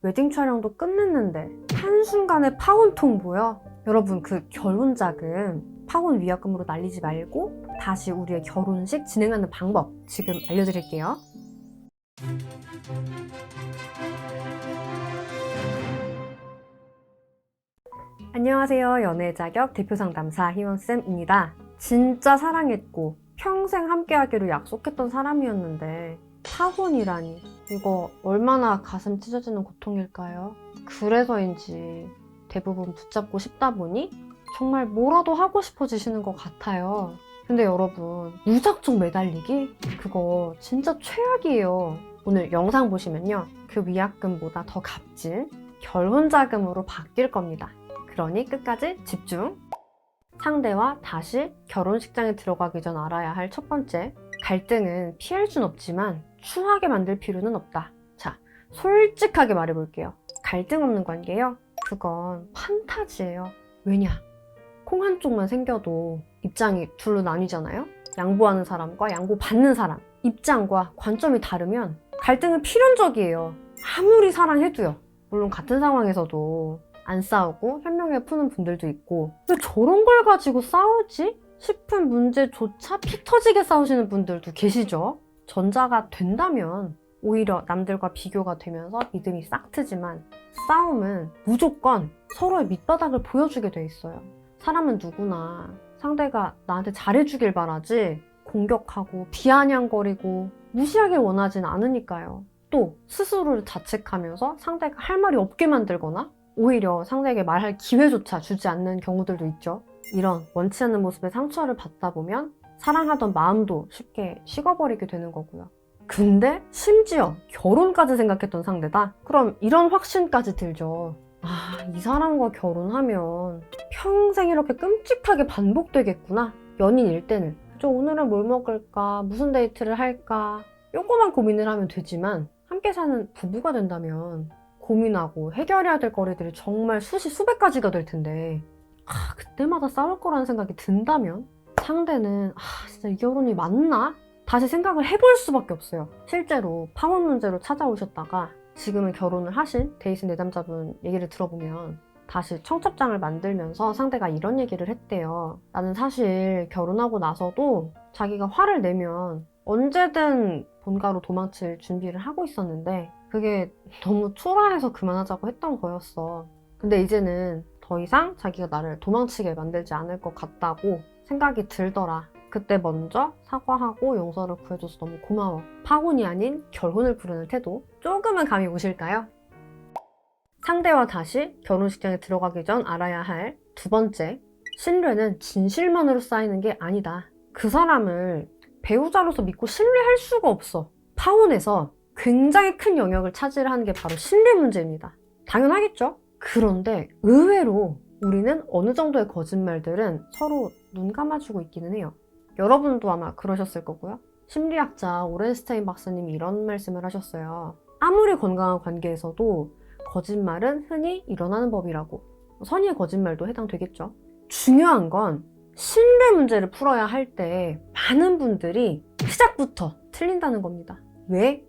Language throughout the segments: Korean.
웨딩 촬영도 끝냈는데 한순간에 파혼 통보요? 여러분 그 결혼 자금 파혼 위약금으로 날리지 말고 다시 우리의 결혼식 진행하는 방법 지금 알려드릴게요. 안녕하세요. 연애 자격 대표 상담사 희원쌤입니다. 진짜 사랑했고 평생 함께하기로 약속했던 사람이었는데 파혼이라니 이거 얼마나 가슴 찢어지는 고통일까요? 그래서인지 대부분 붙잡고 싶다 보니 정말 뭐라도 하고 싶어지시는 것 같아요. 근데 여러분 무작정 매달리기? 그거 진짜 최악이에요. 오늘 영상 보시면요. 그 위약금보다 더 값진 결혼 자금으로 바뀔 겁니다. 그러니 끝까지 집중! 상대와 다시 결혼식장에 들어가기 전 알아야 할 첫 번째, 갈등은 피할 순 없지만 추하게 만들 필요는 없다. 자, 솔직하게 말해볼게요. 갈등 없는 관계요? 그건 판타지예요. 왜냐? 콩 한쪽만 생겨도 입장이 둘로 나뉘잖아요? 양보하는 사람과 양보받는 사람. 입장과 관점이 다르면 갈등은 필연적이에요. 아무리 사랑해도요. 물론 같은 상황에서도 안 싸우고 현명하게 푸는 분들도 있고 왜 저런 걸 가지고 싸우지? 싶은 문제조차 피 터지게 싸우시는 분들도 계시죠. 전자가 된다면 오히려 남들과 비교가 되면서 믿음이 싹 트지만 싸움은 무조건 서로의 밑바닥을 보여주게 돼 있어요. 사람은 누구나 상대가 나한테 잘해주길 바라지 공격하고 비아냥거리고 무시하길 원하진 않으니까요. 또 스스로를 자책하면서 상대가 할 말이 없게 만들거나 오히려 상대에게 말할 기회조차 주지 않는 경우들도 있죠. 이런 원치 않는 모습에 상처를 받다 보면 사랑하던 마음도 쉽게 식어버리게 되는 거고요. 근데 심지어 결혼까지 생각했던 상대다? 그럼 이런 확신까지 들죠. 아, 이 사람과 결혼하면 평생 이렇게 끔찍하게 반복되겠구나. 연인일 때는. 저 오늘은 뭘 먹을까? 무슨 데이트를 할까? 요거만 고민을 하면 되지만 함께 사는 부부가 된다면 고민하고 해결해야 될 거리들이 정말 수십 수백 가지가 될 텐데 아, 그때마다 싸울 거라는 생각이 든다면 상대는 아, 진짜 이 결혼이 맞나? 다시 생각을 해볼 수밖에 없어요. 실제로 파혼 문제로 찾아오셨다가 지금은 결혼을 하신 데이슨 내담자분 얘기를 들어보면 다시 청첩장을 만들면서 상대가 이런 얘기를 했대요. 나는 사실 결혼하고 나서도 자기가 화를 내면 언제든 본가로 도망칠 준비를 하고 있었는데 그게 너무 초라해서 그만하자고 했던 거였어. 근데 이제는 더 이상 자기가 나를 도망치게 만들지 않을 것 같다고 생각이 들더라. 그때 먼저 사과하고 용서를 구해줘서 너무 고마워. 파혼이 아닌 결혼을 부르는 태도 조금은 감이 오실까요? 상대와 다시 결혼식장에 들어가기 전 알아야 할 두 번째, 신뢰는 진실만으로 쌓이는 게 아니다. 그 사람을 배우자로서 믿고 신뢰할 수가 없어. 파혼에서 굉장히 큰 영역을 차지하는 게 바로 신뢰 문제입니다. 당연하겠죠? 그런데 의외로 우리는 어느 정도의 거짓말들은 서로 눈 감아주고 있기는 해요. 여러분도 아마 그러셨을 거고요. 심리학자 오렌스타인 박사님이 이런 말씀을 하셨어요. 아무리 건강한 관계에서도 거짓말은 흔히 일어나는 법이라고. 선의의 거짓말도 해당되겠죠. 중요한 건 신뢰 문제를 풀어야 할 때 많은 분들이 시작부터 틀린다는 겁니다. 왜?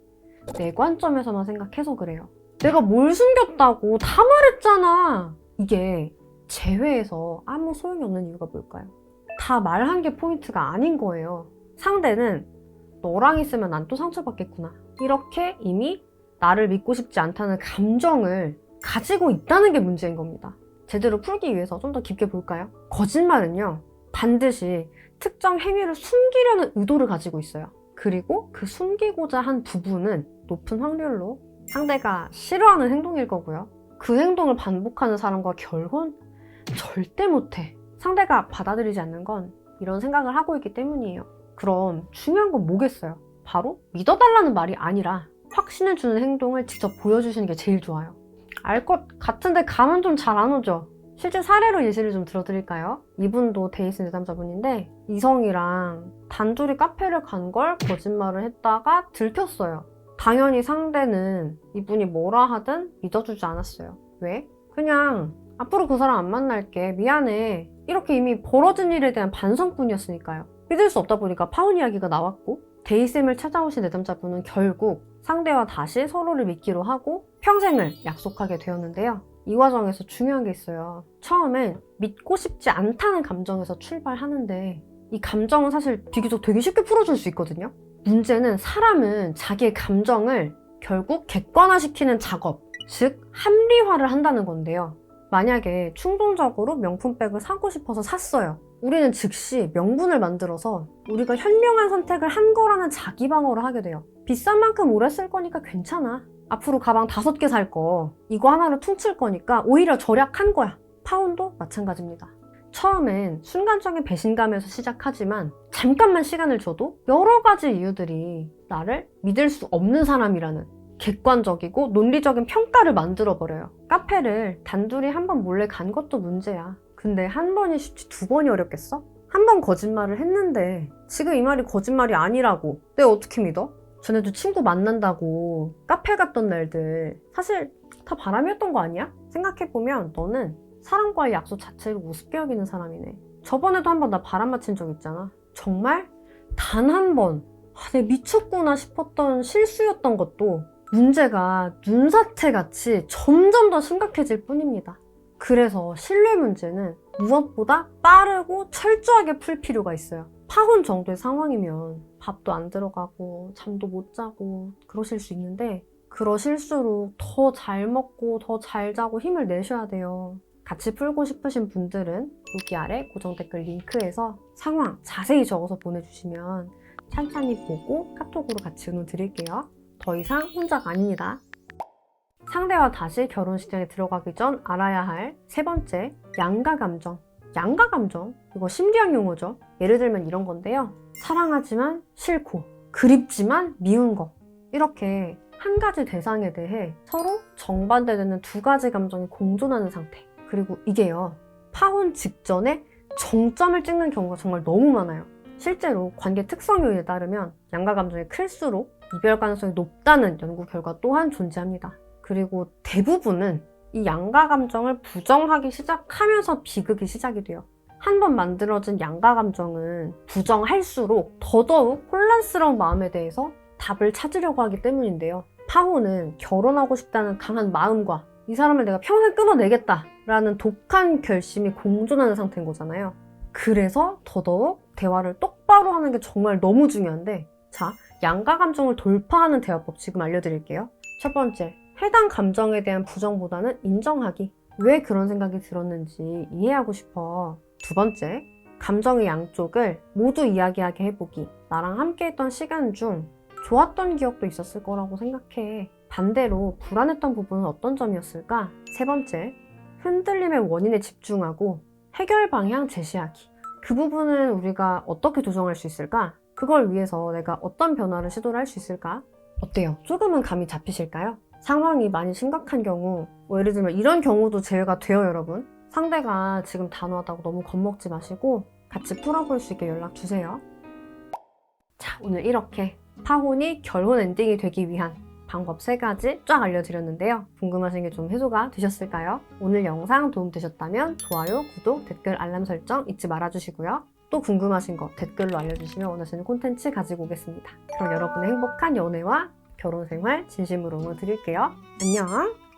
내 관점에서만 생각해서 그래요. 내가 뭘 숨겼다고 다 말했잖아. 이게 제외에서 아무 소용이 없는 이유가 뭘까요? 다 말한 게 포인트가 아닌 거예요. 상대는 너랑 있으면 난 또 상처받겠구나. 이렇게 이미 나를 믿고 싶지 않다는 감정을 가지고 있다는 게 문제인 겁니다. 제대로 풀기 위해서 좀 더 깊게 볼까요? 거짓말은요, 반드시 특정 행위를 숨기려는 의도를 가지고 있어요. 그리고 그 숨기고자 한 부분은 높은 확률로 상대가 싫어하는 행동일 거고요. 그 행동을 반복하는 사람과 결혼? 절대 못해. 상대가 받아들이지 않는 건 이런 생각을 하고 있기 때문이에요. 그럼 중요한 건 뭐겠어요? 바로 믿어달라는 말이 아니라 확신을 주는 행동을 직접 보여주시는 게 제일 좋아요. 알 것 같은데 감은 좀 잘 안 오죠? 실제 사례로 예시를 좀 들어드릴까요? 이분도 데이스 내담자분인데 이성이랑 단둘이 카페를 간 걸 거짓말을 했다가 들켰어요. 당연히 상대는 이분이 뭐라 하든 믿어주지 않았어요. 왜? 그냥 앞으로 그 사람 안 만날게 미안해 이렇게 이미 벌어진 일에 대한 반성뿐이었으니까요. 믿을 수 없다 보니까 파혼 이야기가 나왔고 데이쌤을 찾아오신 내담자분은 결국 상대와 다시 서로를 믿기로 하고 평생을 약속하게 되었는데요. 이 과정에서 중요한 게 있어요. 처음엔 믿고 싶지 않다는 감정에서 출발하는데 이 감정은 사실 비교적 되게 쉽게 풀어줄 수 있거든요. 문제는 사람은 자기의 감정을 결국 객관화시키는 작업, 즉 합리화를 한다는 건데요. 만약에 충동적으로 명품백을 사고 싶어서 샀어요. 우리는 즉시 명분을 만들어서 우리가 현명한 선택을 한 거라는 자기 방어를 하게 돼요. 비싼 만큼 오래 쓸 거니까 괜찮아. 앞으로 가방 다섯 개 살 거, 이거 하나로 퉁칠 거니까 오히려 절약한 거야. 파운도 마찬가지입니다. 처음엔 순간적인 배신감에서 시작하지만 잠깐만 시간을 줘도 여러 가지 이유들이 나를 믿을 수 없는 사람이라는 객관적이고 논리적인 평가를 만들어버려요. 카페를 단둘이 한 번 몰래 간 것도 문제야. 근데 한 번이 쉽지 두 번이 어렵겠어? 한 번 거짓말을 했는데 지금 이 말이 거짓말이 아니라고 내가 어떻게 믿어? 전에도 친구 만난다고 카페 갔던 날들 사실 다 바람이었던 거 아니야? 생각해보면 너는 사람과의 약속 자체를 우습게 여기는 사람이네. 저번에도 한 번 나 바람 맞힌 적 있잖아. 정말 단 한 번, 아, 내가 미쳤구나 싶었던 실수였던 것도 문제가 눈사태 같이 점점 더 심각해질 뿐입니다. 그래서 신뢰 문제는 무엇보다 빠르고 철저하게 풀 필요가 있어요. 파혼 정도의 상황이면 밥도 안 들어가고 잠도 못 자고 그러실 수 있는데 그러실수록 더 잘 먹고 더 잘 자고 힘을 내셔야 돼요. 같이 풀고 싶으신 분들은 여기 아래 고정 댓글 링크에서 상황 자세히 적어서 보내주시면 찬찬히 보고 카톡으로 같이 응원 드릴게요. 더 이상 혼자가 아닙니다. 상대와 다시 결혼 시장에 들어가기 전 알아야 할 세 번째, 양가 감정. 양가 감정? 이거 심리학 용어죠. 예를 들면 이런 건데요. 사랑하지만 싫고, 그립지만 미운 거. 이렇게 한 가지 대상에 대해 서로 정반대되는 두 가지 감정이 공존하는 상태. 그리고 이게요. 파혼 직전에 정점을 찍는 경우가 정말 너무 많아요. 실제로 관계 특성 요인에 따르면 양가 감정이 클수록 이별 가능성이 높다는 연구 결과 또한 존재합니다. 그리고 대부분은 이 양가 감정을 부정하기 시작하면서 비극이 시작이 돼요. 한 번 만들어진 양가 감정은 부정할수록 더더욱 혼란스러운 마음에 대해서 답을 찾으려고 하기 때문인데요. 파혼은 결혼하고 싶다는 강한 마음과 이 사람을 내가 평생 끊어내겠다 라는 독한 결심이 공존하는 상태인 거잖아요. 그래서 더더욱 대화를 똑바로 하는 게 정말 너무 중요한데 자, 양가 감정을 돌파하는 대화법 지금 알려드릴게요. 첫 번째, 해당 감정에 대한 부정보다는 인정하기. 왜 그런 생각이 들었는지 이해하고 싶어. 두 번째, 감정의 양쪽을 모두 이야기하게 해보기. 나랑 함께 했던 시간 중 좋았던 기억도 있었을 거라고 생각해. 반대로 불안했던 부분은 어떤 점이었을까? 세 번째, 흔들림의 원인에 집중하고 해결 방향 제시하기. 그 부분은 우리가 어떻게 조정할 수 있을까? 그걸 위해서 내가 어떤 변화를 시도를 할 수 있을까? 어때요? 조금은 감이 잡히실까요? 상황이 많이 심각한 경우, 뭐 예를 들면 이런 경우도 제외가 돼요, 여러분. 상대가 지금 단호하다고 너무 겁먹지 마시고 같이 풀어볼 수 있게 연락 주세요. 자, 오늘 이렇게 파혼이 결혼 엔딩이 되기 위한 방법 세 가지 쫙 알려드렸는데요. 궁금하신 게 좀 해소가 되셨을까요? 오늘 영상 도움되셨다면 좋아요, 구독, 댓글, 알람 설정 잊지 말아주시고요. 또 궁금하신 거 댓글로 알려주시면 원하시는 콘텐츠 가지고 오겠습니다. 그럼 여러분의 행복한 연애와 결혼 생활 진심으로 응원 드릴게요. 안녕!